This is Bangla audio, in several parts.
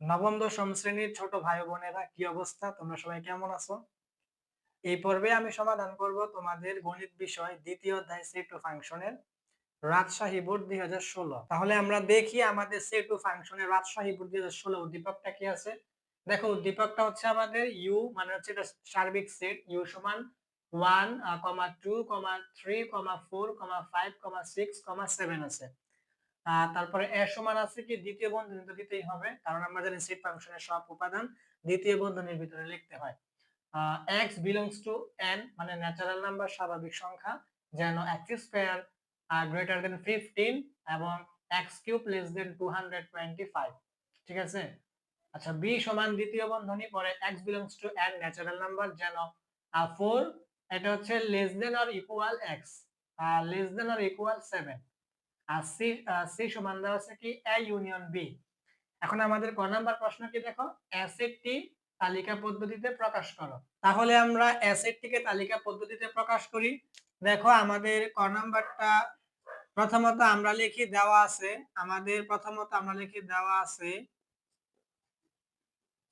নবম, দশম শ্রেণির ছোট ভাই বোনেরা কি অবস্থা? তোমরা সবাই কেমন আছো? এই পর্বে আমি সমাধান করব তোমাদের গণিত বিষয় দ্বিতীয় অধ্যায় সেট টু ফাংশনের রাজশাহী বোর্ড দুই তাহলে আমরা দেখি আমাদের সেট টু ফাংশনের রাজশাহী বোর্ড দুই হাজার ষোলো উদ্দীপকটা কি আছে? দেখো, উদ্দীপকটা হচ্ছে আমাদের ইউ মানে হচ্ছে এটা সার্বিক সেট ইউ সমান one comma two comma three comma four comma five comma six comma seven আছে। তারপরে এর সমান আছে কি? দ্বিতীয় বন্ধনী তো দিতেই হবে। কারণ আমরা জানি সেট ফাংশনের সব উপাদান দ্বিতীয় বন্ধনীর ভিতরে লিখতে হয়। x belongs to n মানে ন্যাচারাল নাম্বার স্বাভাবিক সংখ্যা, যেন x স্কয়ার গ্রেটার দেন 15 এবং x কিউব লেস দেন 225 ঠিক আছে? আচ্ছা b সমান দ্বিতীয় বন্ধনী, পরে x belongs to n natural number যেন 4 এটা হচ্ছে less than or equal x less than or equal 7 আর সি সি সমান দেওয়া আছে কি? এ ইউনিয়ন বি এখন আমাদের ক নাম্বার প্রশ্ন কি দেখো? অ্যাসেটটি তালিকা পদ্ধতিতে প্রকাশ করো। তাহলে আমরা অ্যাসেটটিকে তালিকা পদ্ধতিতে প্রকাশ করি। দেখো আমাদের ক নাম্বারটা প্রথমত আমরা লিখি দেওয়া আছে। আমাদের প্রথমত আমরা লিখি দেওয়া আছে।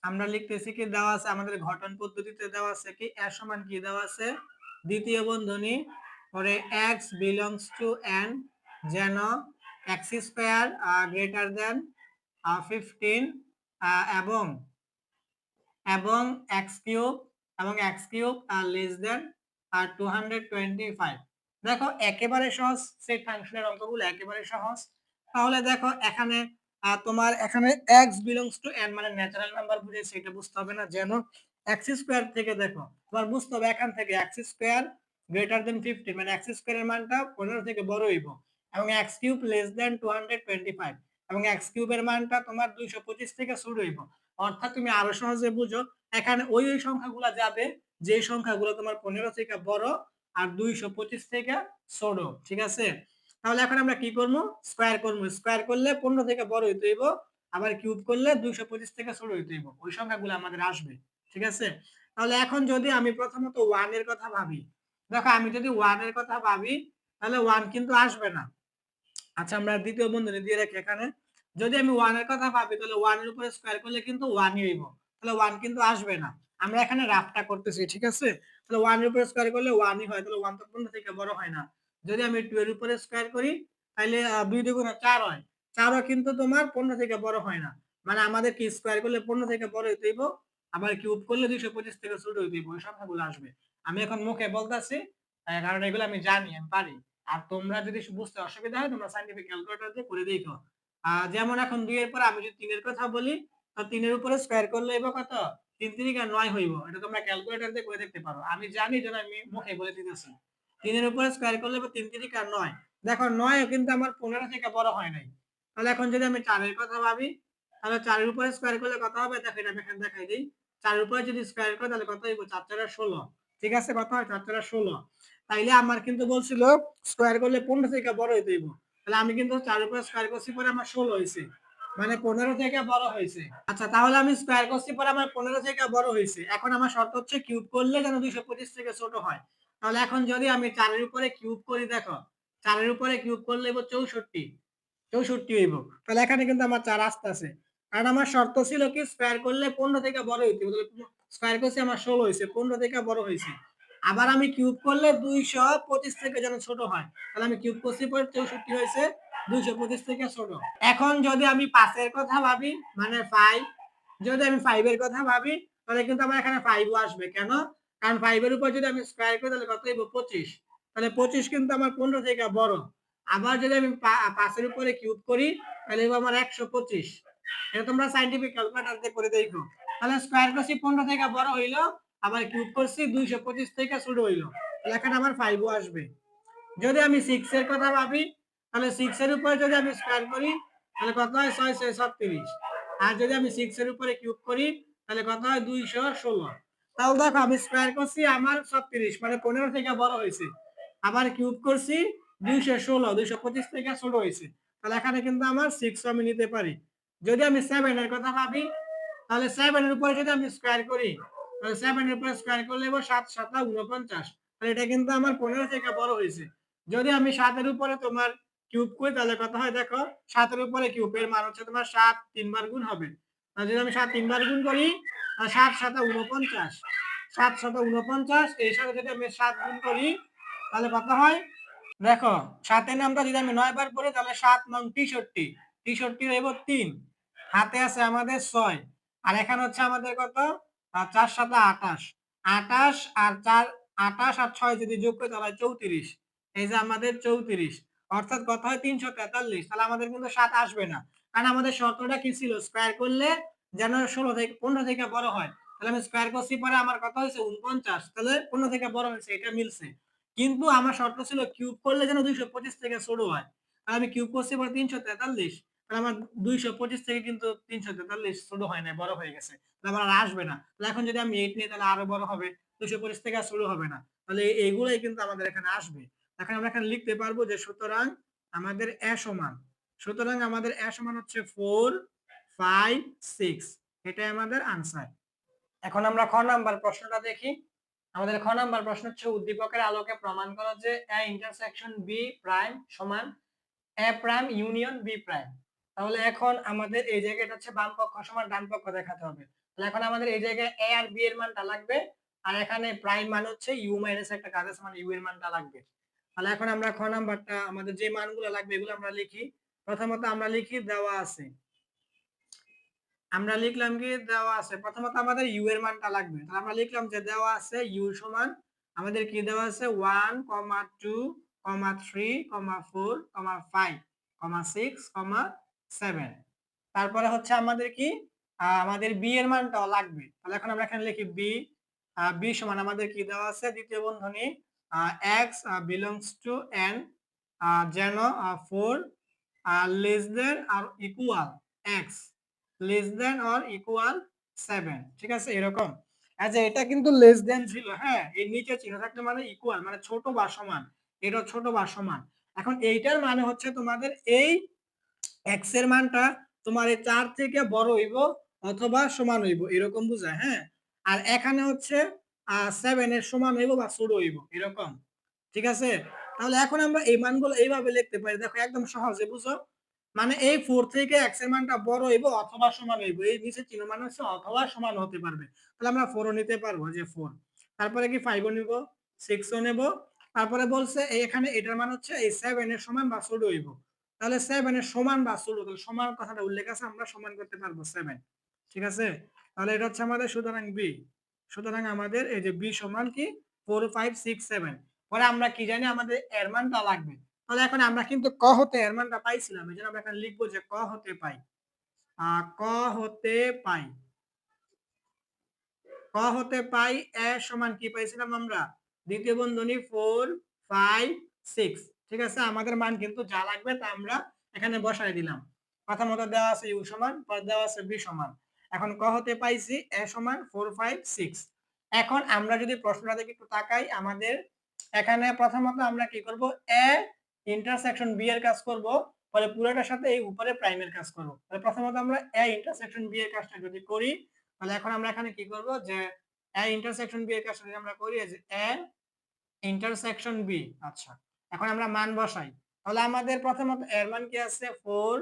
আমরা লিখতেছি কি দেওয়া আছে? আমাদের ঘটন পদ্ধতিতে দেওয়া আছে কি? এর সমান কি দেওয়া আছে? দ্বিতীয় বন্ধনী, পরে x belongs to n যেন x square greater than fifteen এবং এবং এক্স কিউব এবং x cube less than two hundred twenty five দেখো, একেবারে সহজ সেট ফাংশনের অঙ্কগুলো একেবারে সহজ। তাহলে দেখো, এখানে তোমার এখানে এক্স বিলংস টু এন মানে ন্যাচারাল নাম্বার বুঝে সেটা বুঝতে হবে না। যেন এক্স স্কোয়ার থেকে দেখো, তোমার বুঝতে হবে এখান থেকে x square greater than fifteen মানে এক্স স্কোয়ারের মানটা পনেরো থেকে বড় হইব। এবং x cube less than two hundred twenty five এবং এক্স কিউবের মানটা তোমার দুইশো পঁচিশ থেকে শুরু হইব। অর্থাৎ তুমি আরও সহজে বুঝো, এখানে ওই ওই সংখ্যাগুলো যাবে যে সংখ্যাগুলো তোমার পনেরো থেকে বড় আর দুইশো পঁচিশ থেকে ছোট, ঠিক আছে? তাহলে এখন আমরা কি করব? স্কোয়ার করব। স্কোয়ার করলে পনেরো থেকে বড় হইতে হইব, আবার কিউব করলে দুইশো পঁচিশ থেকে ছোট হইতে হইব। ওই সংখ্যাগুলো আমাদের আসবে, ঠিক আছে? তাহলে এখন যদি আমি প্রথমত ওয়ানের কথা ভাবি, দেখো আমি যদি ওয়ানের কথা ভাবি, তাহলে ওয়ান কিন্তু আসবে না। আচ্ছা আমরা দ্বিতীয় বন্ধনী দিয়ে রাখি এখানে। যদি আমি ওয়ানের কথা ভাবি, তাহলে ওয়ানের উপরে স্কোয়ার করলে কিন্তু ওয়ানই হইব। তাহলে ওয়ান কিন্তু আসবে না। আমরা এখানে রাফটা করতেছি, ঠিক আছে? তাহলে ওয়ানের উপরে স্কোয়ার করলে ওয়ানই হয়, তাহলে ওয়ান তো পনেরো থেকে বড় হয় না। যদি আমি টু এর উপরে স্কোয়ার করি, তাহলে দুই দুগুণ চার হয়। চারও কিন্তু তোমার পনেরো থেকে বড় হয় না। মানে আমাদের কি স্কোয়ার করলে পনেরো থেকে বড় হইতে হইব, আবার কিউব করলে দুইশো পঁচিশ থেকে ছোট হইতে হইব ওই সংখ্যাগুলো আসবে। আমি এখন মুখে বলতেছি কারণ এগুলো আমি জানি, আমি পারি। আর তোমরা যদি বুঝতে অসুবিধা হয়, তোমরা সাইন্টিফিক ক্যালকুলেটর দিয়ে করে দেখো। যেমন এখন দুই এর পরে আমি যদি তিনের কথা বলি, তো তিনের উপরে স্কোয়ার করলে এবার কত? তিন তিরিকা নয় হইব। এটা তোমরা ক্যালকুলেটর দিয়ে করে দেখতে পারো। আমি জানি যেন আমি মুখে বলে দিতেছি। তিনের উপরে স্কোয়ার করলে এবার তিন তিরিকা নয়। দেখো, নয় কিন্তু আমার পনেরো থেকে বড় হয় নাই। তাহলে এখন যদি আমি চারের কথা ভাবি, তাহলে চারের উপরে স্কোয়ার করলে কত হবে? দেখো, এটা আমি এখানে দেখাই দিই। চারের উপরে যদি স্কোয়ার করে, তাহলে কত হইব? চার চার ষোলো। ঠিক আছে? কত হয়? চার চার ষোলো। তাইলে আমার কিন্তু বলছিল স্কোয়ার করলে পনেরো থেকে বড় হইতে হইব। তাহলে আমি কিন্তু চার উপরে স্কোয়ার করছি পরে আমার ষোলো হয়েছে মানে পনেরো থেকে বড় হয়েছে আচ্ছা তাহলে আমি স্কোয়ার করছি পরে আমার পনেরো থেকে বড় হয়েছে এখন আমার শর্ত হচ্ছে কিউব করলে যেন দুইশো পঁচিশ থেকে ছোট হয়। তাহলে এখন যদি আমি চারের উপরে কিউব করি, দেখো, চারের উপরে কিউব করলে এবার চৌষট্টি। চৌষট্টি হইব। তাহলে এখানে কিন্তু আমার চার আসতে আছে। কারণ আমার শর্ত ছিল কি স্কোয়ার করলে পনেরো থেকে বড় হইতে স্কোয়ার করছি আমার ষোলো হয়েছে পনেরো থেকে বড় হয়েছে আবার আমি কিউব করলে দুইশো পঁচিশ থেকে যেন ছোট হয়। তাহলে আমি কিউব করছি, পরে চৌষট্টি হয়েছে, দুইশো পঁচিশ থেকে ছোট। এখন যদি আমি পাঁচের কথা ভাবি মানে ফাইভ যদি আমি ফাইভের কথা ভাবি, তাহলে কিন্তু আমার এখানে ফাইভও আসবে। কেন? কারণ ফাইভের উপর যদি আমি স্কোয়ার করি, তাহলে কত হইব? পঁচিশ। তাহলে পঁচিশ কিন্তু আমার পনেরো থেকে বড়। আবার যদি আমি পাঁচের উপরে কিউব করি, তাহলে আমার একশো পঁচিশ। এটা তোমরা সাইন্টিফিক ক্যালকুলেটার দিয়ে করে দেখো। তাহলে স্কোয়ার করছি পনেরো থেকে বড় হইল আবার কিউব করছি দুইশো পঁচিশ থেকে শুরু হইল। এখানে আমার ফাইভও আসবে। যদি আমি সিক্স এর কথা ভাবি, তাহলে সিক্স এর উপরে যদি আমি স্কোয়ার করি, তাহলে কত হয়? ছয় ছয় ছত্রিশ। আর যদি আমি সিক্স এর উপরে কিউব করি, তাহলে কত হয়? দুইশো ষোলো। তাহলে দেখো, আমি স্কোয়ার করছি আমার ছত্রিশ মানে পনেরো থেকে বড় হয়েছে। আবার কিউব করছি দুইশো ষোলো, দুইশো পঁচিশ থেকে ছোট হয়েছে। তাহলে এখানে কিন্তু আমার সিক্স আমি নিতে পারি। যদি আমি সেভেন এর কথা ভাবি, তাহলে সেভেন এর উপরে যদি আমি স্কোয়ার করি সেভেন উপরে স্কোয়ার করলে এবার সাত সাতটা উনপঞ্চাশ তাহলে এটা কিন্তু আমার পনেরো থেকে বড় হয়েছে। যদি আমি সাতের উপরে তোমার কিউব করি, তাহলে কত হয় দেখো? সাতের উপরে কিউব এর মান হচ্ছে তোমার সাত তিনবার গুণ হবে। যদি আমি সাত তিনবার গুণ করি সাত, সাতা উনপঞ্চাশ সাত, সাতা উনপঞ্চাশ এর সাথে যদি আমি সাত গুণ করি, তাহলে কত হয়? দেখো, সাতের নামটা যদি আমি নয় বার পড়ি তাহলে সাত নং তেষট্টি। তেষট্টি হইব তিন। হাতে আছে আমাদের ছয়। আর এখানে হচ্ছে আমাদের কত? আহ, চার সাতা আঠাশ। আঠাশ আর চার আঠাশ আর ছয় যদি যোগ করি তাহলে চৌত্রিশ। এই যে আমাদের চৌত্রিশ অর্থাৎ কত হয়? তিনশো তেতাল্লিশ। তাহলে আমাদের কিন্তু সাত আসবে না। কারণ আমাদের শর্তটা কি ছিল? স্কোয়ার করলে যেন ষোলো থেকে পনেরো থেকে বড় হয়। তাহলে আমি স্কোয়ার করছি পরে আমার কত হয়েছে? উনপঞ্চাশ তাহলে পনেরো থেকে বড় হয়েছে এটা মিলছে। কিন্তু আমার শর্ত ছিল কিউব করলে যেন দুইশো পঁচিশ থেকে ছোট হয়। তাহলে আমি কিউব করছি পরে তিনশো তেতাল্লিশ। তাহলে আমার দুইশো পঁচিশ থেকে কিন্তু তিনশো তেতাল্লিশ ছোট হয় না বড় হয়ে গেছে। তাহলে আমার আসবে না। তাহলে এখন যদি আমি এইট নিই তাহলে আরও বড় হবে, দুইশো পঁচিশ থেকে আর শুরু হবে না। তাহলে এই- এইগুলোই কিন্তু আমাদের এখানে আসবে। এখন আমরা এখানে লিখতে পারব যে সুতরাং আমাদের এ সমান, সুতরাং আমাদের এ সমান হচ্ছে ফোর ফাইভ সিক্স এটাই আমাদের আনসার এখন আমরা খ নাম্বার প্রশ্নটা দেখি। আমাদের খ নাম্বার প্রশ্ন হচ্ছে, উদ্দীপকের আলোকে প্রমাণ করা যে এ ইন্টারসেকশন বি প্রাইম সমান A prime union B prime তাহলে এখন আমাদের এই জায়গাটা হচ্ছে বাম পক্ষ সমান ডান পক্ষ দেখাতে হবে। তাহলে এখন আমাদের এই জায়গায় এ আর বি এর মানটা লাগবে, আর এখানে প্রাইম মান হচ্ছে ইউ মাইনাস একটা কাজ আছে মানে ইউ এর মানটা লাগবে। তাহলে এখন আমরা খ নাম্বারটা, আমাদের যে মানগুলো লাগবে, এগুলো আমরা লিখি। প্রথমত আমরা লিখি দেওয়া আছে। আমরা লিখলাম কি, দেওয়া আছে। প্রথমত আমাদের ইউ এর মানটা লাগবে। তাহলে আমরা লিখলাম যে দেওয়া আছে ইউ সমান, আমাদের কি দেওয়া আছে? One comma two comma three comma four comma five comma six comma seven তারপরে হচ্ছে আমাদের কি? আমাদের বি এর মানটাও লাগবে। তাহলে এখন আমরা এখানে লিখি বি বি সমান আমাদের কি দেওয়া আছে? দ্বিতীয় বন্ধনী এক্স বিলংস টু এন যেন four less than or equal x less than or equal seven ঠিক আছে? এরকম। আচ্ছা এটা কিন্তু লেস দেন ছিল হ্যাঁ? এর নিচে চিহ্ন থাকলে মানে ইকুয়াল মানে ছোট বা সমান। এটা ছোট বা সমান। এখন এইটার মানে হচ্ছে তোমাদের এই এক্সের মানটা তোমার এই চার থেকে বড় হইব অথবা সমান হইব, এরকম বুঝায় হ্যাঁ? আর এখানে হচ্ছে সেভেন এর সমান হইব বা ছোট হইব, এরকম, ঠিক আছে? তাহলে এখন আমরা এই মানগুলো এইভাবে লিখতে পারি, দেখো একদম সহজে, বুঝো? মানে এই ফোর থেকে এক্সের মানটা বড় হইব অথবা সমান হইব, এই নিচে চিহ্ন মানে হচ্ছে অথবা সমান হতে পারবে, তাহলে আমরা ফোরও নিতে পারব, যে ফোর তারপরে কি ফাইভও নিব সিক্সও নেব, তারপরে বলছে এখানে এটার মান হচ্ছে এই সেভেন এর সমান বা ছোট হইব তাহলে সেভেন এর সমান বা ছোট তাহলে সমান কথাটা উল্লেখ আছে, আমরা সমান করতে পারব সেভেন ঠিক আছে? তাহলে এটা হচ্ছে আমাদের সুতরাং বি সুতরাং আমাদের এই যে বি সমান কি? ফোর ফাইভ সিক্স সেভেন পরে আমরা কি জানি আমাদের এর মানটা লাগবে, তাহলে এখন আমরা কিন্তু ক হতে এর মানটা পাইছিলাম, এই জন্য আমরা এখানে লিখব যে ক হতে পাই ক হতে পাই, ক হতে পাই এ সমান কি পাইছিলাম আমরা? দ্বিতীয় বন্ধনী ফোর ফাইভ সিক্স ঠিক আছে? আমাদের মান কিন্তু যা লাগবে তা আমরা এখানে বসাই দিলাম। প্রথমত দেওয়া আছে ইউ সমান, পর দেওয়া আছে বি সমান। এখন ক হতে পাইছি? এ সমান ফোর ফাইভ সিক্স এখন আমরা যদি প্রশ্নটা দেখে একটু তাকাই, আমাদের এখানে প্রথমত আমরা কি করব? এ ইন্টারসেকশন বি এর কাজ করব, পরে পুরোটার সাথে এই উপরে প্রাইমের কাজ করব। তাহলে প্রথমত আমরা এ ইন্টারসেকশন বি এর কাজটা যদি করি, তাহলে এখন আমরা এখানে কি করব? যে এ ইন্টারসেকশন বি এর কাজটা যদি আমরা করি এ ইন্টারসেকশন বি আচ্ছা। এখন আমরা মান বসাই। তাহলে আমাদের প্রথমত এর মান কি আছে? ফোর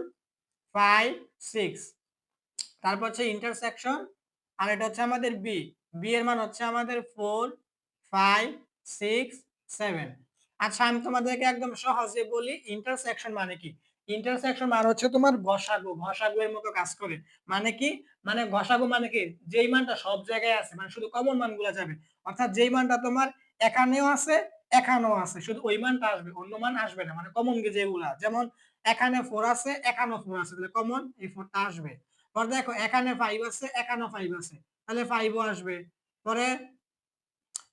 ফাইভ সিক্স তারপর হচ্ছে ইন্টারসেকশন আর এটা হচ্ছে আমাদের বি বি এর মান হচ্ছে আমাদের ফোর ফাইভ সিক্স সেভেন আচ্ছা আমি তোমাদেরকে একদম সহজে বলি ইন্টারসেকশন মানে কি? ইন্টারসেকশন মানে হচ্ছে তোমার ঘষাগু ঘষাগু এর মতো কাজ করে। মানে কি? মানে ঘষাগু মানে কি? যেই মানটা সব জায়গায় আছে মানে শুধু কমন মানগুলো যাবে। অর্থাৎ যেই মানটা তোমার এখানেও আছে এখানেও আছে, শুধু ওই মানটা আসবে, অন্য মান আসবে না মানে কমন যেগুলা, যেমন এখানে ফোর আছে, এখানেও ফোর আছে, তাহলে কমন এই ফোরটা আসবে। পরে দেখো, এখানে ফাইভ আছে, এখানেও ফাইভ আছে, তাহলে ফাইভও আসবে। পরে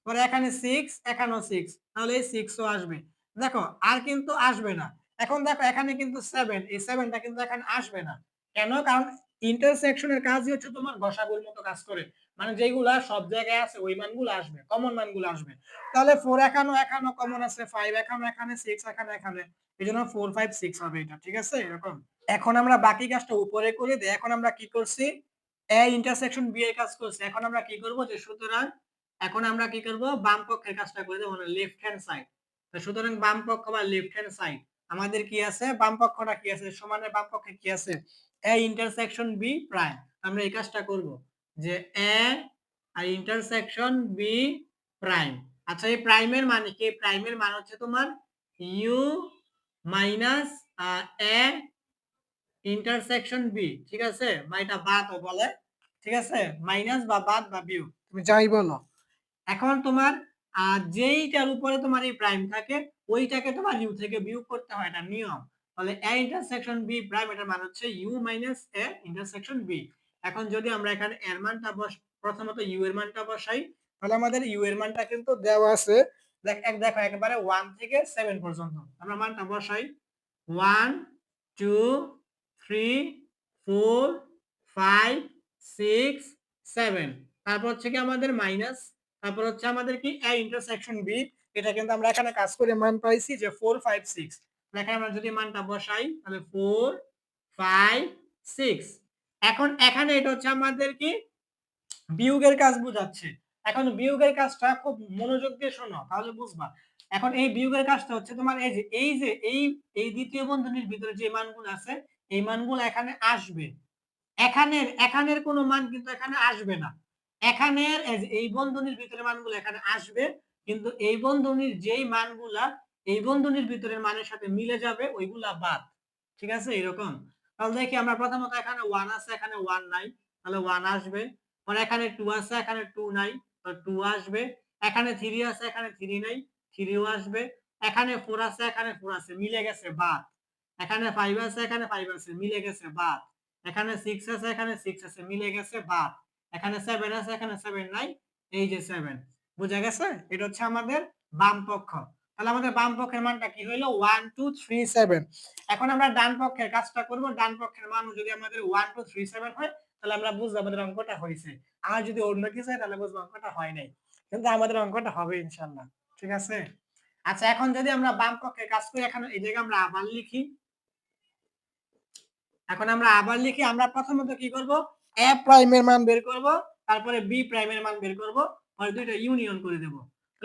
পরে এখানে সিক্স এখানেও সিক্স তাহলে এই সিক্সও আসবে। দেখো, আর কিন্তু আসবে না। এখন দেখো, এখানে কিন্তু সেভেন এই সেভেনটা কিন্তু এখানে আসবে না। কেন? কারণ ইন্টারসেকশনের কাজই হচ্ছে তোমার ঘষাগুর মতো কাজ করে। মানে যেগুলা সব জায়গায় আছে, ওই মানগুলো আসবে কমন মানগুলো আসবে। তাহলে ফোর এখানেও এখানেও কমন আছে ফাইভ এখানেও এখানে সিক্স এখানে এখানে। এই জন্য ফোর ফাইভ সিক্স হবে এটা, ঠিক আছে? এরকম। এখন আমরা বাকি কাজটা উপরে করে দিই এখন আমরা কি করছি? এ ইন্টারসেকশন বি এর কাজ করছি। এখন আমরা কি করব যে, সুতরাং এখন আমরা কি করব? বাম পক্ষের কাজটা করে দেবো লেফট হ্যান্ড সাইড তো সুতরাং বাম পক্ষ বা লেফট হ্যান্ড সাইড আমাদের কি আছে? বাম পক্ষটা কি আছে? সমানের বাম পক্ষে কি আছে? এ ইন্টারসেকশন বি প্রাইম আমরা এই কাজটা করব। যে এ আর ইন্টারসেকশন বি প্রাইম আচ্ছা এই প্রাইমের মানে কি? প্রাইমের মান হচ্ছে তোমার U minus A intersection B ঠিক আছে? এটা বাদ বলে, ঠিক আছে? মাইনাস বা বাদ বা বিউ তুমি যাই বলো। এখন তোমার যেইটার উপরে তোমার এই প্রাইম থাকে, ওইটাকে তোমার ইউ থেকে বিউ করতে হয়, এটা নিয়ম। তাহলে এ ইন্টারসেকশন বি প্রাইম এটার মান হচ্ছে U minus A intersection B এখন যদি আমরা এখানে এর মানটা বস, প্রথমত ইউ এর মানটা বসাই, তাহলে আমাদের ইউ এর মানটা কিন্তু দেওয়া আছে। দেখ, এক, দেখো, একেবারে 1 থেকে 7 পর্যন্ত। আমরা মানটা বসাই। 1 2 3 4 5 6 7 তারপর হচ্ছে কি আমাদের মাইনাস তারপর হচ্ছে আমাদের কি? এ ইন্টারসেকশন বি এটা কিন্তু আমরা এখানে কাজ করে মান পাইছি যে 4 5 6 এখানে আমরা যদি মানটা বসাই, তাহলে 4 5 6 এখন এখানে এটা হচ্ছে আমাদের কি? বিয়োগের কাজ বোঝাচ্ছে। এখন বিয়োগের কাজটা খুব মনোযোগ দিয়ে শোনো, তাহলে বুঝবা। এখন এই বিয়োগের কাজটা হচ্ছে তোমার এই যে এই যে, এই এই দ্বিতীয় বন্ধনীর ভিতরে যে মানগুলো আছে, এই মানগুলো এখানে আসবে। এখানের এখানের কোনো মান কিন্তু এখানে আসবে না। এখানের, এই এই বন্ধনীর ভিতরে মানগুলো এখানে আসবে, কিন্তু এই বন্ধনীর যেই মানগুলা, এই বন্ধনীর ভিতরের মানের সাথে মিলে যাবে, ওইগুলা বাদ। ঠিক আছে? এরকম। তাহলে দেখি আমরা প্রথমত এখানে ওয়ান আছে, এখানে ওয়ান নাই, তাহলে ওয়ান আসবে। পরে এখানে টু আছে, এখানে টু নাই টু আসবে। এখানে থ্রি আছে, এখানে থ্রি নাই থ্রিও আসবে। এখানে ফোর আছে, এখানে ফোর আছে, মিলে গেছে বাদ। এখানে ফাইভ আছে, এখানে ফাইভ আছে, মিলে গেছে বাদ। এখানে সিক্স আছে, এখানে সিক্স আছে, মিলে গেছে বাদ। এখানে সেভেন আছে, এখানে সেভেন নাই, এই যে সেভেন বুঝা গেছে? এটা হচ্ছে আমাদের বাম পক্ষ। তাহলে আমাদের বাম পক্ষের মানটা কি হইল? ওয়ান টু থ্রি সেভেন এখন আমরা ডান পক্ষের কাজটা করব। ডান পক্ষের মান যদি আমাদের ওয়ান টু থ্রি সেভেন হয়, তাহলে আমরা বুঝব আমাদের অঙ্কটা হয়েছে আর যদি অন্য কিছু হয়, তাহলে বুঝব অঙ্কটা হয় নাই। কিন্তু আমাদের অঙ্কটা হবে ইনশাল্লাহ ঠিক আছে? আচ্ছা এখন যদি আমরা বাম পক্ষের কাজ করি, এখন এই জায়গায় আমরা আবার লিখি। এখন আমরা আবার লিখি। আমরা প্রথমত কি করব? এ প্রাইমের মান বের করব। তারপরে বি প্রাইমের মান বের করব। পরে দুইটা ইউনিয়ন করে দেব।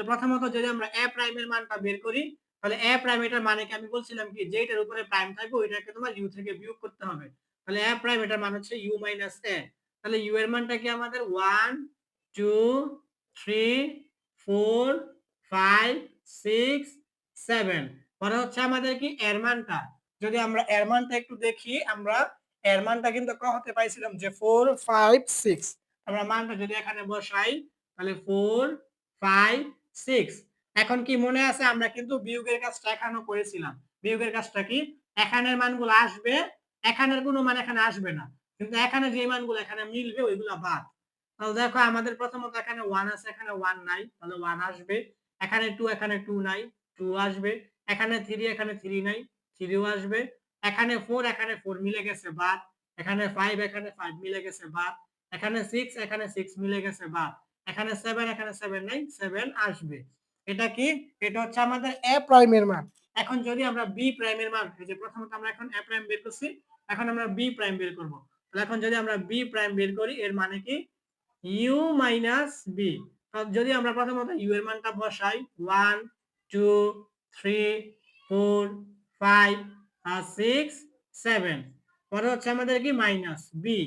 প্রথমত যদি আমরা এ প্রাইমের মানটা বের করি, তাহলে এ প্রাইম এটার মানে কি? আমি বলছিলাম কি যেটার উপরে প্রাইম থাকবে, ওইটাকে তোমার ইউ থেকে বিয়োগ করতে হবে। তাহলে এ প্রাইম এটার মান হচ্ছে ইউ মাইনাস এ তাহলে ইউ এর মানটা কি আমাদের? One two three four five six seven পরে হচ্ছে আমাদের কি? এর মানটা। যদি আমরা এর মানটা একটু দেখি, আমরা এর মানটা কিন্তু হতে পাইছিলাম যে ফোর ফাইভ সিক্স আমরা মানটা যদি এখানে বসাই, তাহলে ফোর ফাইভ সিক্স এখন কি মনে আছে? আমরা কিন্তু বিয়োগের কাজটা এখানেও করেছিলাম। বিয়োগের কাজটা কি? এখানের মানগুলো আসবে, এখানের কোনো মান এখানে আসবে না। কিন্তু এখানে যে মানগুলো এখানে মিলবে বাদ। তাহলে দেখো আমাদের প্রথমত এখানে ওয়ান আছে, এখানে ওয়ান নাই। তাহলে ওয়ান আসবে। এখানে টু এখানে টু নাই। টু আসবে। এখানে থ্রি এখানে থ্রি নাই। থ্রিও আসবে। এখানে ফোর এখানে ফোর মিলে গেছে, বাদ। এখানে ফাইভ এখানে ফাইভ মিলে গেছে, বাদ। এখানে সিক্স এখানে সিক্স মিলে গেছে, বাদ। এখানে সেভেন এখানে সেভেন নাই সেভেন আসবে। এটা কি? এটা হচ্ছে আমাদের এ প্রাইমের মান। এখন যদি আমরা বি প্রাইমের মান, এই যে প্রথমত আমরা এখন এ প্রাইম বের করছি, এখন আমরা বি প্রাইম বের করব। তাহলে এখন যদি আমরা বি প্রাইম বের করি, এর মানে কি? ইউ মাইনাস বি যদি আমরা প্রথমত ইউ এর মানটা বসাই one two three four five আর সিক্স সেভেন পরে হচ্ছে আমাদের কি? মাইনাস বি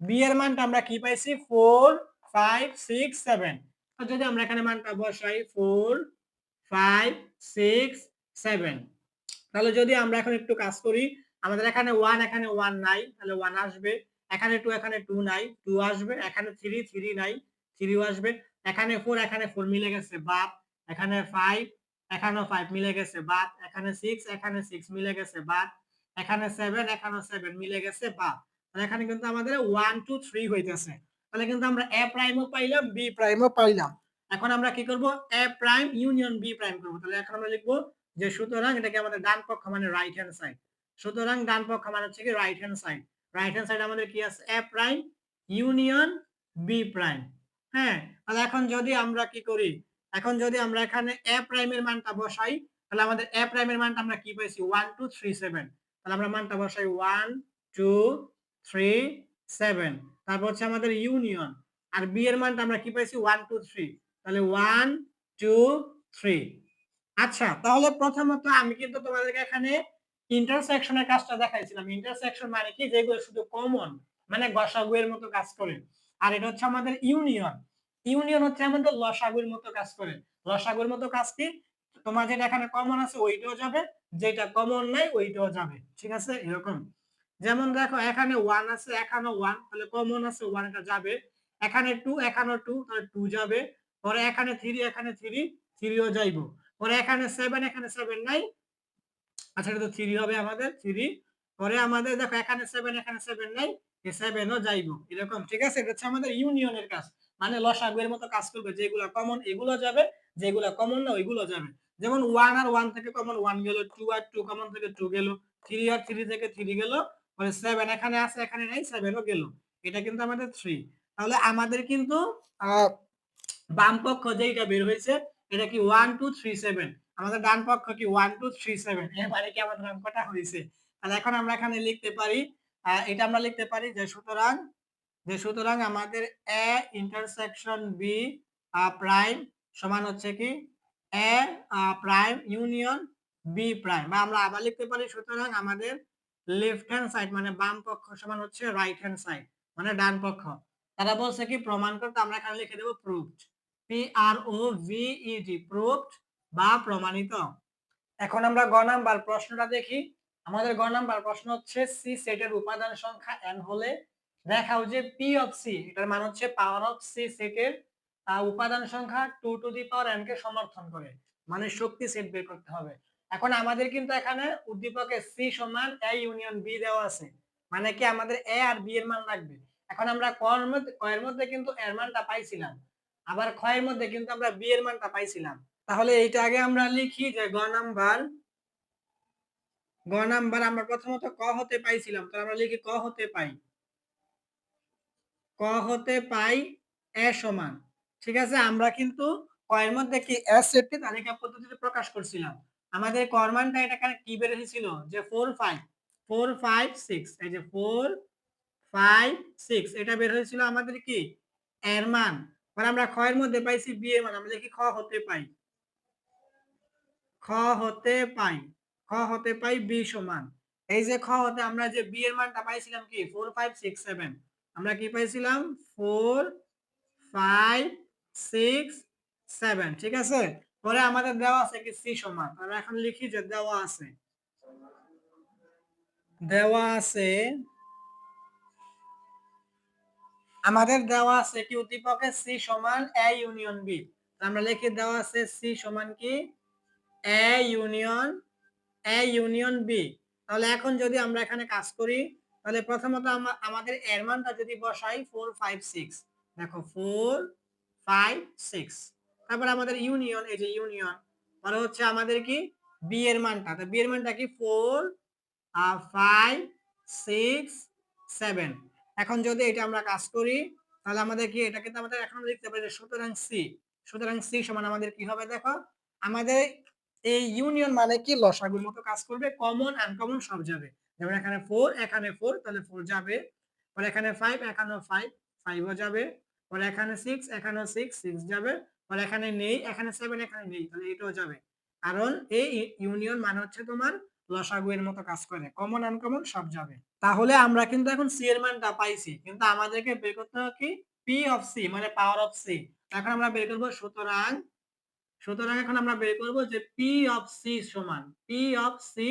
বি এর মানটা আমরা কি পাইছি? ফোর ফাইভ সিক্স সেভেন যদি আমরা এখানে মানটা বসাই ফোর ফাইভ সিক্স সেভেন তাহলে যদি আমরা এখন একটু কাজ করি, আমাদের এখানে ওয়ান এখানে ওয়ান নাই, তাহলে ওয়ান আসবে। এখানে টু এখানে টু নাই টু আসবে। এখানে থ্রি থ্রি নাই থ্রিও আসবে। এখানে ফোর এখানে ফোর মিলে গেছে, বাদ। এখানে ফাইভ এখানেও ফাইভ মিলে গেছে, বাদ। এখানে সিক্স এখানে সিক্স মিলে গেছে, বাদ। এখানে সেভেন এখানে সেভেন মিলে গেছে, বাদ। এখানে কিন্তু আমাদের ওয়ান টু থ্রি হইতেছে। তাহলে কিন্তু আমরা এ প্রাইমও পাইলাম বি প্রাইমও পাইলাম। এখন আমরা কি করব? A prime union B prime করব। তাহলে এখন আমরা লিখব যে সুতরাং এটাকে আমাদের ডান পক্ষ মানে রাইট হ্যান্ড সাইড সুতরাং ডান পক্ষ মানে হচ্ছে কি right hand side right hand side আমাদের কি আছে? A prime union B prime হ্যাঁ তাহলে এখন যদি আমরা কি করি? এখন যদি আমরা এখানে এ প্রাইমের মানটা বসাই, তাহলে আমাদের এ প্রাইমের মানটা আমরা কি পাইছি? ওয়ান টু থ্রি সেভেন তাহলে আমরা মানটা বসাই। ওয়ান টু থ্রি সেভেন তারপর হচ্ছে আমাদের ইউনিয়ন আর বি এর মানটা আমরা কি পাইছি? ওয়ান টু থ্রি তাহলে ওয়ান টু থ্রি আচ্ছা তাহলে প্রথমত আমি কিন্তু তোমাদেরকে এখানে ইন্টারসেকশনের কাজটা দেখাইছিলাম। ইন্টারসেকশন মানে কি? যেগুলো শুধু কমন মানে গসাগুয়ের মতো কাজ করে। আর এটা হচ্ছে আমাদের ইউনিয়ন ইউনিয়ন হচ্ছে আমাদের লসাগুর মতো কাজ করে। লসাগুর মতো কাজ কি? তোমার যেটা এখানে কমন আছে, ওইটাও যাবে। যেটা কমন নাই, ওইটাও যাবে। ঠিক আছে? এরকম। যেমন দেখো, এখানে ওয়ান আছে, এখানে ওয়ান তাহলে কমন আছে ওয়ানটা যাবে। এখানে টু এখানে টু তাহলে টু যাবে। পরে এখানে থ্রি এখানে থ্রি থ্রিও যাইব। পরে এখানে সেভেন এখানে সেভেন নাই। আচ্ছা এটা তো থ্রি হবে আমাদের থ্রি পরে আমাদের দেখো, এখানে সেভেন এখানে সেভেন নাই সেভেনও যাইব। এরকম, ঠিক আছে? এটা হচ্ছে আমাদের ইউনিয়নের কাজ। মানে লসাগুয়ের মতো কাজ করবে, যেগুলো কমন এগুলো যাবে, যেগুলো কমন না, ওইগুলো যাবে। যেমন ওয়ান আর ওয়ান থেকে কমন ওয়ান গেল টু আর টু কমন থেকে টু গেল থ্রি আর থ্রি থেকে থ্রি গেল পরে সেভেন এখানে আছে, এখানে নাই সেভেনও গেল। এটা কিন্তু আমাদের থ্রি তাহলে আমাদের কিন্তু বাম পক্ষ যেটা বের হয়েছে, এটা কি ওয়ান টু থ্রি সেভেন আমাদের ডান পক্ষ কি ওয়ান টু থ্রি সেভেন এবারে কি আমাদের অঙ্কটা হয়েছে? তাহলে এখন আমরা এখানে লিখতে পারি এটা আমরা লিখতে পারি যে সুতরাং যে সুতরাং আমাদের এ ইন্টারসেকশন বি প্রাইম সমান হচ্ছে কি? A prime union B prime বা আমরা আবার লিখতে পারি সুতরাং আমাদের লেফট হ্যান্ড সাইড মানে বাম পক্ষ সমান হচ্ছে রাইট হ্যান্ড সাইড মানে ডান পক্ষ। তারা বলছে কি, প্রমাণ করতে আমরা এখানে লিখে দেবো proved P R O V E D বা প্রমাণিত। এখন আমরা গ নাম্বার প্রশ্নটা দেখি। আমাদের গ নাম্বার প্রশ্ন হচ্ছে সি সেটের উপাদান সংখ্যা এন হলে দেখাও যে পি অফ সি এটার মান হচ্ছে পাওয়ার অফ সি সেটের উপাদান সংখ্যা two to the power n কে সমর্থন করে মানে শক্তি সেট বের করতে হবে। এখন আমাদের কিন্তু এখানে উদ্দীপকে সি সমান এ ইউনিয়ন বি দেওয়া আছে। মানে কি আমাদের এ আর বি এর মান লাগবে। এখন আমরা মধ্যে কয়ের মধ্যে কিন্তু এর মানটা পাইছিলাম। আবার ক্ষয়ের মধ্যে কিন্তু আমরা বি এর মানটা পাইছিলাম। তাহলে এইটা আগে আমরা লিখি যে গ নাম্বার গ নাম্বার আমরা প্রথমত ক হতে পাইছিলাম তো আমরা লিখি ক হতে পাই। ক হতে পাই এ সমান। ঠিক আছে? আমরা কিন্তু ক এর মধ্যে কি এস সেটটি তালিকা পদ্ধতিতে প্রকাশ করছিলাম। আমাদের কর্মানটা এটা কি বের হয়েছিল? যে four five four five six এই যে ফোর ফাইভ সিক্স এটা বের হয়েছিল আমাদের কি? এর মান। আমরা ক্ষয়ের মধ্যে পাইছি বি এর মান, আমরা লিখি খ হতে পাই। খ হতে পাই, খ হতে পাই বি সমান। এই যে খ হতে, আমরা যে বি এর মানটা পাইছিলাম কি? ফোর ফাইভ সিক্স সেভেন আমরা কি পাইছিলাম? ফোর ফাইভ সিক্স সেভেন ঠিক আছে? পরে আমাদের দেওয়া আছে কি সি সমান। আমরা এখন লিখি যে দেওয়া আছে। দেওয়া আছে, আমাদের দেওয়া আছে কি উদ্দীপকে সি সমান এ ইউনিয়ন বি। আমরা লিখে দেওয়া আছে সি সমান কি? A union A union B. তাহলে এখন যদি আমরা এখানে কাজ করি, তাহলে প্রথমত আমাদের এর মানটা যদি বসাই ফোর ফাইভ সিক্স দেখো ফোর ফাইভ সিক্স তারপর আমাদের ইউনিয়ন এই যে ইউনিয়ন মানে হচ্ছে আমাদের কি? বি এর মানটা। তো বি এর মানটা কি? ফোর ফাইভ সিক্স সেভেন এখন যদি এটা আমরা কাজ করি, তাহলে আমাদের কি? এটা কিন্তু আমাদের এখন লিখতে পারি সুতরাং সি সুতরাং সি সমান আমাদের কি হবে দেখো? আমাদের এই ইউনিয়ন মানে কি? লসাগুর মতো কাজ করবে কমন আনকমন সব যাবে। যেমন এখানে ফোর এখানে ফোর তাহলে ফোর যাবে। পরে এখানে ফাইভ এখানেও ফাইভ ফাইভও যাবে। পরে এখানে সিক্স এখানেও সিক্স সিক্স যাবে। পরে এখানে নেই, এখানে সেভেন এখানে নেই, তাহলে এটাও যাবে। কারণ এই ইউনিয়ন মানে হচ্ছে তোমার লসাগুয়ের মতো কাজ করে কমন আনকমন সব যাবে। তাহলে আমরা কিন্তু এখন সি এর মানটা পাইছি, কিন্তু আমাদেরকে বের করতে হবে কি? পি অফ সি মানে পাওয়ার অফ সি এখন আমরা বের করব, সুতরাং সুতরাং এখন আমরা বের করব যে পি অফ সি সমান পি অফ সি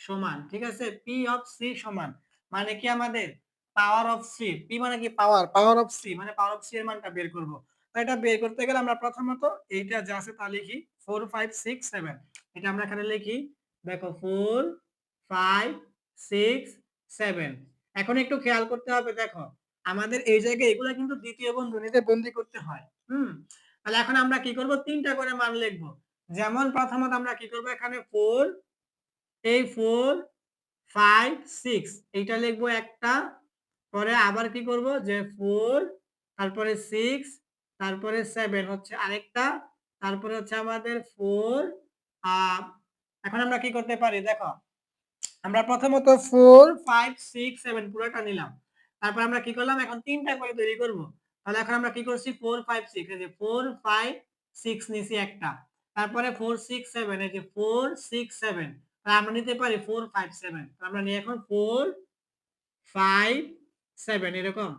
সমান, ঠিক আছে? পি অফ সি সমান মানে কি আমাদের? পাওয়ার অফ সি পি মানে কি? পাওয়ার পাওয়ার অফ সি মানে পাওয়ার অফ সি এর মানটা বের করব। এটা বের করতে গেলে আমরা প্রথমত এইটা যা আছে তা লিখি ফোর ফাইভ সিক্স সেভেন এটা আমরা এখানে লিখি, দেখো ফোর ফাইভ সিক্স সেভেন এখন একটু খেয়াল করতে হবে, দেখো, আমাদের এই জায়গায় এগুলো কিন্তু দ্বিতীয় বন্ধনীতে বন্দি করতে হয়, হুম? তাহলে এখন আমরা কি করব? তিনটা করে মান লিখব। যেমন প্রথমত আমরা কি করব এখানে ফোর এই ফোর ফাইভ সিক্স এইটা লিখব একটা, পরে আবার কি করব? যে ফোর তারপরে সিক্স তারপরে সেভেন হচ্ছে আরেকটা, তারপরে হচ্ছে আমাদের ফোর এখন আমরা কি করতে পারি? দেখো, আমরা প্রথমত ফোর ফাইভ সিক্স সেভেন পুরোটা নিলাম। তারপর আমরা কি করলাম? এখন তিনটা করে তৈরি করব। তাহলে এখন আমরা কি করছি? ফোর ফাইভ সিক্স এই যে ফোর ফাইভ সিক্স নিছি একটা। তারপরে ফোর সিক্স সেভেন এই যে ফোর সিক্স সেভেন আমরা নিতে পারি ফোর ফাইভ সেভেন আমরা নিয়ে এখন ফোর ফাইভ সেভেন এরকম।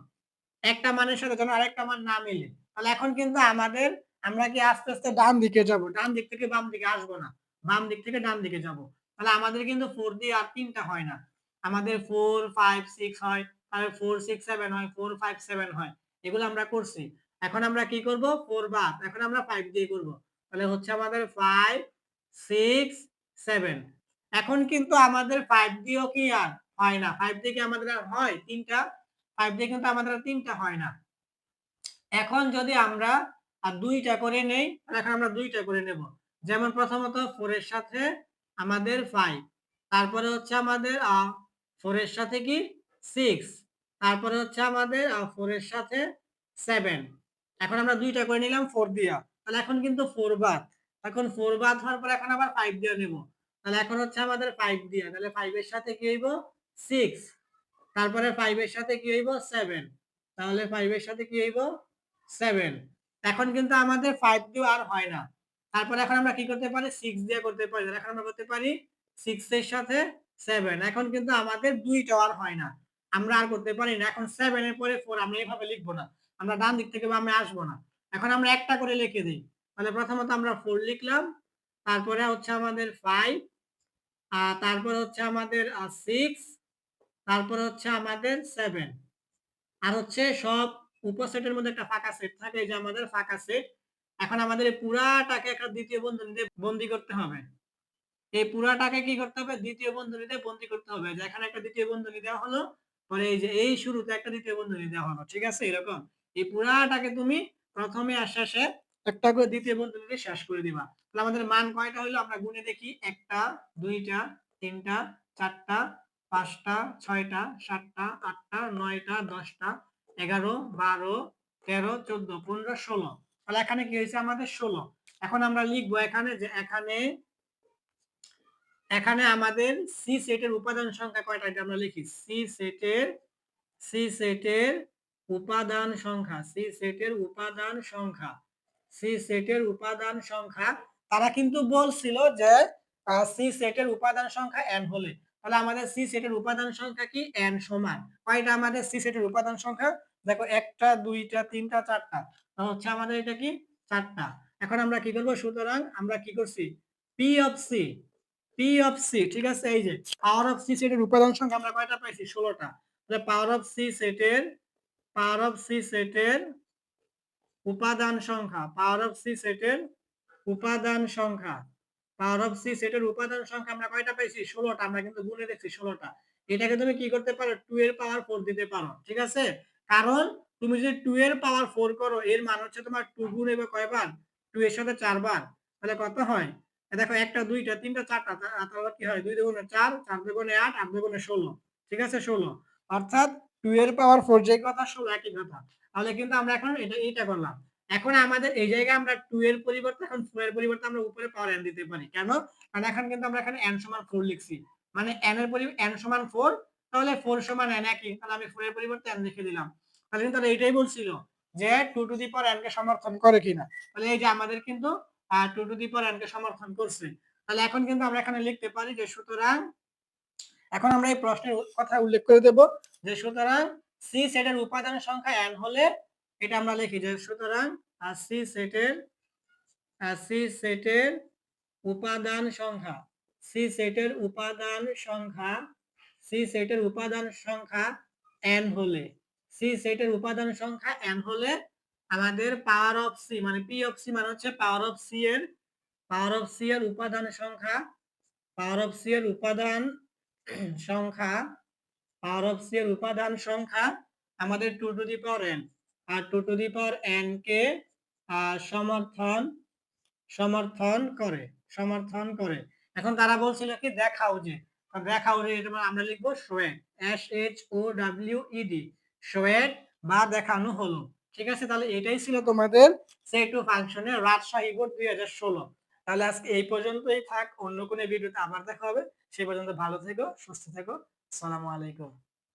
একটা মানের সাথে যেন আরেকটা মান না মিলে। তাহলে এখন কিন্তু আমাদের, আমরা কি আস্তে আস্তে ডান দিকে যাব? ডান দিক থেকে বাম দিকে আসব না। বাম দিক থেকে ডান দিকে যাব। তাহলে আমাদের কিন্তু ফোর দিয়ে আর তিনটা হয় না। আমাদের ফোর ফাইভ সিক্স হয়। তাহলে ফোর সিক্স সেভেন হয়। ফোর ফাইভ সেভেন হয়। এগুলো আমরা করছি। এখন আমরা কি করব? ফোর বাদ। এখন আমরা ফাইভ দিয়ে করব। তাহলে হচ্ছে আমাদের ফাইভ সিক্স সেভেন এখন কিন্তু আমাদের ফাইভ দিয়েও কি আর হয় না? ফাইভ দিয়ে কি আমাদের আর হয় তিনটা? ফাইভ দিয়ে কিন্তু আমাদের আর তিনটা হয় না। এখন যদি আমরা, আর দুইটা করে নেই এখন আমরা দুইটা করে নেব। যেমন প্রথমত ফোর এর সাথে আমাদের ফাইভ তারপরে হচ্ছে আমাদের ফোর এর সাথে কি? সিক্স তারপরে হচ্ছে আমাদের ফোর এর সাথে সেভেন এখন আমরা দুইটা করে নিলাম ফোর দিয়া। তাহলে এখন কিন্তু ফোর বাদ। এখন ফোর বাদ হওয়ার পর এখন আবার ফাইভ দিয়ে নেব। তাহলে এখন হচ্ছে আমাদের ফাইভ দিয়া। তাহলে ফাইভের সাথে কি হইব? সিক্স তারপরে ফাইভের সাথে কি হইব? সেভেন তাহলে ফাইভের সাথে কি হইব? সেভেন এখন কিন্তু আমাদের ফাইভ দিয়ে আর হয় না। তারপরে এখন আমরা কি করতে পারি? সিক্স দিয়ে করতে পারি। এখন আমরা করতে পারি সিক্স এর সাথে সেভেন এখন কিন্তু আমাদের দুইটা আর হয় না। আমরা আর করতে পারি না। এখন সেভেন এর পরে ফোর আমরা এইভাবে লিখব না। আমরা ডান দিক থেকে আমরা আসব না। এখন আমরা একটা করে লিখে দিই। তাহলে প্রথমত আমরা ফোর লিখলাম। তারপরে হচ্ছে আমাদের ফাইভ আর তারপরে হচ্ছে আমাদের সিক্স তারপরে হচ্ছে আমাদের সেভেন আর হচ্ছে সব উপসেটের মধ্যে একটা ফাঁকা সেট থাকে এই যে আমাদের ফাঁকা সেট এখন আমাদের পুরাটাকে একটা দ্বিতীয় বন্ধনীতে বন্দি করতে হবে। এই পুরাটাকে কি করতে হবে? দ্বিতীয় বন্ধনীতে বন্দি করতে হবে। যে এখানে একটা দ্বিতীয় বন্ধনী দেওয়া হলো, পরে এই যে এই শুরুতে একটা দ্বিতীয় বন্ধনী দেওয়া হলো, ঠিক আছে? এরকম। এই পুরাটাকে তুমি প্রথমে আর একটা করে দ্বিতীয় বন্ধনীতে শেষ করে দিবা। তাহলে আমাদের মান কয়টা হইল আমরা গুনে দেখি, একটা, দুইটা, তিনটা, চারটা, পাঁচটা, ছয়টা, সাতটা, আটটা, নয়টা, দশটা এগারো, বারো, তেরো, চোদ্দ, পনেরো, ষোলো। তাহলে এখানে কি হয়েছে আমাদের ষোলো? এখন আমরা লিখব এখানে যে এখানে এখানে আমাদের সি সেটের উপাদান সংখ্যা কয়টা? এটা আমরা লিখি। সি সেটের সি সেটের উপাদান সংখ্যা সি সেটের উপাদান সংখ্যা সি সেটের উপাদান সংখ্যা। তারা কিন্তু বলছিল যে সি সেটের উপাদান সংখ্যা এন হলে। তাহলে আমাদের সি সেটের উপাদান সংখ্যা কি? এন সমান। কয়টা আমাদের সি সেটের উপাদান সংখ্যা? দেখো, একটা, দুইটা, তিনটা, চারটা। তাহলে হচ্ছে আমাদের এটা কি? চারটা। এখন আমরা কি করব? সুতরাং আমরা কি করছি? P of C P of C ঠিক আছে? এই যে পাওয়ার অফ সি সেটের উপাদান সংখ্যা আমরা কয়টা পাইছি? ষোলোটা। তাহলে পাওয়ার অফ সি সেটের পাওয়ার অফ সি সেটের উপাদান সংখ্যা পাওয়ার অফ সি সেটের উপাদান সংখ্যা। পাওয়ার অফ সি সেটের উপাদান সংখ্যা আমরা কয়টা পাইছি ষোলোটা। আমরা কিন্তু গুনে দেখছি ষোলোটা। এটাকে তুমি কি করতে পারো? টু এর পাওয়ার ফোর দিতে পারো। ঠিক আছে? কারণ তুমি যদি টু এর পাওয়ার ফোর করো, এর মান হচ্ছে তোমার টু গুণ এবার কয়বার? টু এর সাথে চারবার। তাহলে কত হয়? দেখো, একটা, দুইটা, তিনটা, চারটা। তাহলে কি হয়? দুই দুগুণে চার চার দুগুণে আট আট দুগুণে ষোলো। ঠিক আছে? ষোলো। অর্থাৎ টু এর পাওয়ার ফোর যে কথা, ষোলো একই কথা। তাহলে কিন্তু আমরা এখন এটা এইটা করলাম। এখন আমাদের এই জায়গায় আমরা টু এর পরিবর্তে, এখন ফোর এর পরিবর্তে আমরা উপরে পাওয়ার এন দিতে পারি। কেন? কারণ এখন কিন্তু আমরা এখানে এন সমান ফোর লিখছি। মানে এন এর পরিবর্তে এন সমান ফোর তাহলে ফোর সমান এন একই তাহলে আমি ফোর এর পরিবর্তে এন লিখে দিলাম। তাহলে কিন্তু এইটাই বলছিল যে two to the power n কে সমর্থন করে কিনা। তাহলে এই যে আমাদের কিন্তু two to the power n কে সমর্থন করছে। তাহলে এখন কিন্তু আমরা এখানে লিখতে পারি যে সুতরাং, এখন আমরা এই প্রশ্নের কথা উল্লেখ করে দেব যে সুতরাং সি সেটের উপাদান সংখ্যা এন হলে এটা আমরা লিখি যে সুতরাং সি সেটের সি সেটের উপাদান সংখ্যা সি সেটের উপাদান সংখ্যা সি সেটের উপাদান সংখ্যা এন হলে সি সেটের উপাদান সংখ্যা এন হলে আমাদের পাওয়ার অফ সি মানে পি অফ সি মানে হচ্ছে পাওয়ার অফ সি এর পাওয়ার অফ সি এর উপাদান সংখ্যা পাওয়ার অফ সি এর উপাদান সংখ্যা পাওয়ার অফ সি এর উপাদান সংখ্যা আমাদের two to the power n R two to the power n কে সমর্থন সমর্থন করে সমর্থন করে। এখন তারা বলছিল কি, দেখাও যে দেখাও যে আমরা লিখব showed S H O W E D showed বা দেখানো হলো। ঠিক আছে, তাহলে এটাই ছিল তোমাদের সে টু ফাংশনে রাজশাহী বোর্ড দুই হাজার ষোলো। তাহলে আজকে এই পর্যন্তই থাক, অন্য কোনো ভিডিওতে আবার দেখা হবে। সেই পর্যন্ত ভালো থেকো, সুস্থ থেকো। সালামু আলাইকুম।